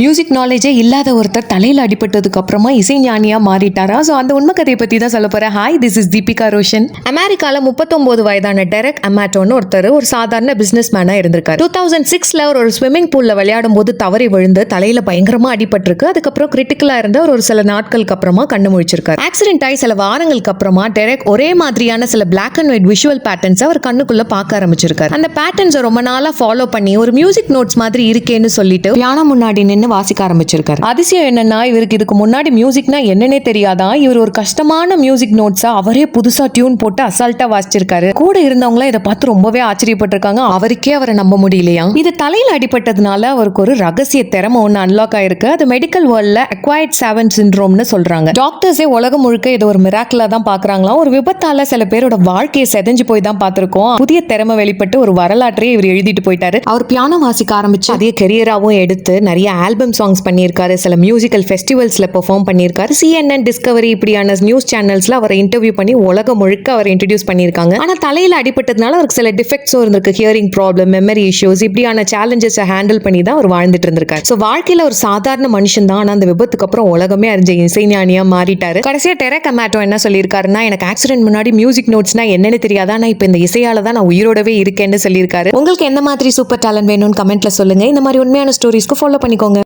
Music நாலேஜே இல்லாத ஒருத்தர் தலையில் அடிபட்டதுக்கு அப்புறமா இசை ஞானியா மாறிட்டாரா? ஸோ அந்த உண்மை கதையை பத்தி தான் சொல்ல போறேன். Hi this is Deepika Roshan அமெரிக்கால முப்பத்தொன்பது வயதான டெரக் அமேட்டோன்னு ஒருத்தர் ஒரு சாதாரண பிசினஸ் மேனா இருந்திருக்காரு. டூ தௌசண்ட் சிக்ஸ்ல ஒரு ஸ்விம்மிங் பூல்ல விளையாடும் போது தவறி விழுந்து தலையில பயங்கரமா அடிபட்டிருக்கு. அதுக்கப்புறம் கிரிட்டிக்கலா இருந்த ஒரு சில நாட்களுக்கு அப்புறமா கண்ணு முழிச்சிருக்காரு. ஆக்சிடென்ட் ஆகி சில வாரங்களுக்கு அப்புறமா டெரக் ஒரே மாதிரியான சில black and white visual patterns அவர் கண்ணுக்குள்ள பார்க்க ஆரம்பிச்சிருக்காரு. அந்த பேட்டர்ன்ஸை ரொம்ப நாளா ஃபாலோ பண்ணி ஒரு மியூசிக் நோட்ஸ் மாதிரி இருக்கேன்னு சொல்லிட்டு பியானோ முன்னாடி நின்று வாசிக்க ஆரம்பிச்சிருக்காரு. அதிசயம் என்னன்னா இவருக்கு இதுக்கு முன்னாடி மியூசிக்னா என்னன்னே தெரியாதான் இவர் ஒரு கஷ்டமான மியூசிக் நோட்ஸா அவரே புதுசா டியூன் போட்டு அசால்ட்டா வாசிச்சிருக்காரு. கூட இருந்தவங்களாம் இதை பார்த்து ரொம்பவே ஆச்சரியப்பட்டிருக்காங்க. அவருக்கே அவரை நம்ப முடியலையா? இது தலையில் அடிபட்டதுனால அவருக்கு ஒரு ரகசிய திறமை ஒன்று அன்லாக் ஆயிருக்கு. அது மெடிக்கல் வேர்ல்ட்ல அக்வைர்ட் செவன் சிண்ட்ரோம்னு சொல்றாங்க. டாக்டர்ஸே உலகம் முழுக்க இதை ஒரு மிராக்கிளா தான் பாக்குறாங்களா ஒரு விபத்தால சில பேரோட வாழ்க்கையை செதஞ்சு போய் தான் பார்த்திருக்கோம். புதிய திறமை வெளிப்பட்டு ஒரு வரலாற்றையே இவர் எழுதிட்டு போயிட்டாரு. அவர் பியானோ வாசிக்க ஆரம்பிச்சு அதே கெரியராகவும் எடுத்து நிறைய ஆல்பம் சாங்ஸ் பண்ணியிருக்காரு சில மியூசிக்கல் ஃபெஸ்டிவல்ஸில் பெர்ஃபார்ம் பண்ணியிருக்காரு. சிஎன்என் டிஸ்கவரி இப்படியான நியூஸ் சேனல்ஸில் அவரை இன்டர்வியூ பண்ணி உலகம் முழுக்க அவரை இன்ட்ரடியூஸ் பண்ணியிருக்காங்க. ஆனால் தலையில் அடிபட்டதுனால அவருக்கு சில டிஃபெக்ட்ஸும் இருந்திருக்கு. ஹியரிங் ப்ராப்ளம் மெமரி இஷ்யூஸ் இப்படியான சேலஞ்சஸை ஹேண்டில் பண்ணி தான் அவர் வாழ்ந்துட்டு இருந்திருக்காரு. ஸோ வாழ்க்கையில் ஒரு சாதாரண மனுஷன் தான். ஆனால் அந்த விபத்துக்கு அப்புறம் உலகமே அறிஞ்ச இசைஞானியாக மாறிட்டாரு. கடைசியாக டெரக் அமேட்டோ என்ன சொல்லியிருக்காருன்னா எனக்கு ஆக்சிடென்ட் முன்னாடி மியூசிக் நோட்ஸ்னா என்னன்னு தெரியாதா. நான் இப்போ இந்த இசையால தான் நான் உயிரோடவே இருக்கேன்னு சொல்லியிருக்காரு. உங்களுக்கு எந்த மாதிரி சூப்பர் டேலண்ட் வேணும்னு கமெண்ட்ல சொல்லுங்க. இந்த மாதிரி உண்மையான ஸ்டோரிஸ்க்கு ஃபாலோ பண்ணிக்கோங்க.